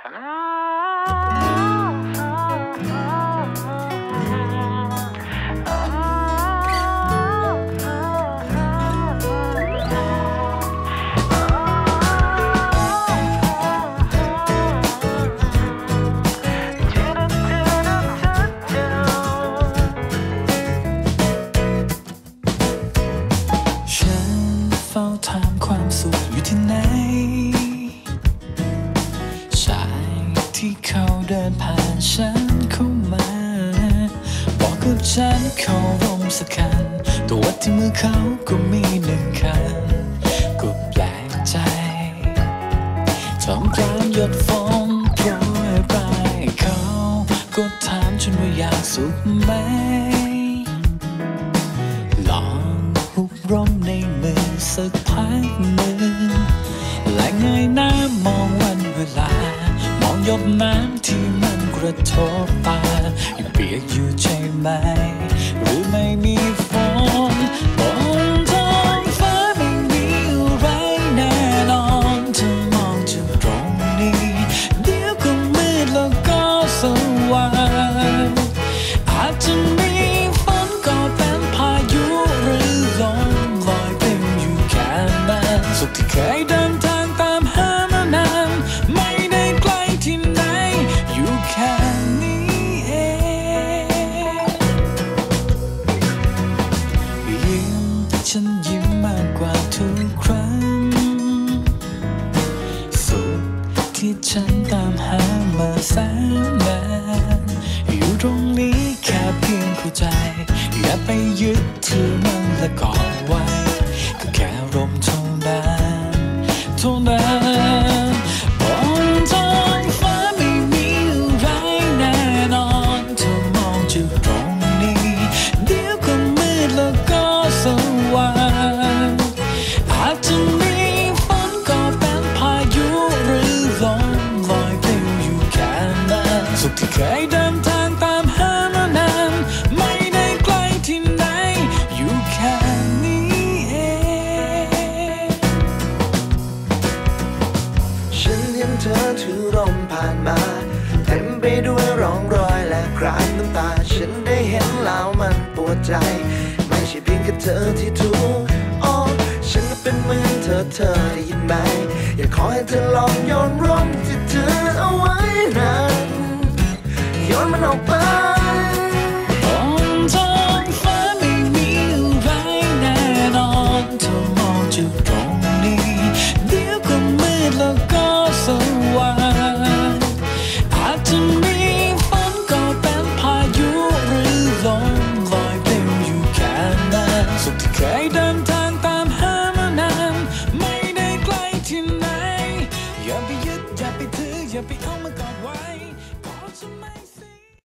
ฉั ที่เขาเดินผ่านฉันเข้ามา บอกกับฉันเขาร่มสักคัน ตัวที่มือเขาก็มีหนึ่งคัน ก็แปลกใจท่ามกลางหยดฝนโปรยปลายเขา ก็ถามฉันว่าอยากสุขไหม ลองหุบร่มในมือสักพักหนึ่งและเงยหน้ามองวันเวลา ยดน้ำที่มันกระทบตายังเปียกอยู่ใช่ไหม หรือไม่มีฝนบนท้องฟ้าไม่มีอะไรแน่นอนถ้ามองจากตรงนี้ เดี๋ยวก็มืดแล้วก็สว่างอาจจะมีฝนก็เป็นพายุหรือลมลอยเป็นอยู่แค่นั้นสุขที่เคยเดิ ฉันยิ้มมากกว่าทุกครั้ง สุขที่ฉันตามหามาแสนนานอยู่ตรงนี้แค่เพียงเข้าใจ อย่าไปยึดถือมันและกอดไว้ ก็แค่ลมเท่านั้นเท่านั้น สุขที่เคยเดินทางตามหามานาน ไม่ได้ไกลที่ไหนอยู่แค่นี้เอง ฉันเห็นเธอถือร่มผ่านมา เต็มไปด้วยร่องรอยและคราบน้ำตา ฉันได้เห็นแล้วมันปวดใจ ไม่ใช่เพียงแค่เธอที่ทุกข์อ๋อฉันก็เป็นเหมือนเธอเธอได้ยินไหม อยากขอให้เธอลองโยนร่มที่เธอเอาไว้นั้น โยนมันออกไปบนท้องฟ้าไม่มีอะไรแน่นอนเธอมองจากตรงนี้ เดี๋ยวก็มืดแล้วก็สว่างอาจจะมีฝนก็เป็นพายุหรือลมลอยไปอยู่แค่นั้นสุขที่เคยเดินทางตามหามานานไม่ได้ไกลที่ไหนอย่าไปยึดอย่าไปถืออย่าไป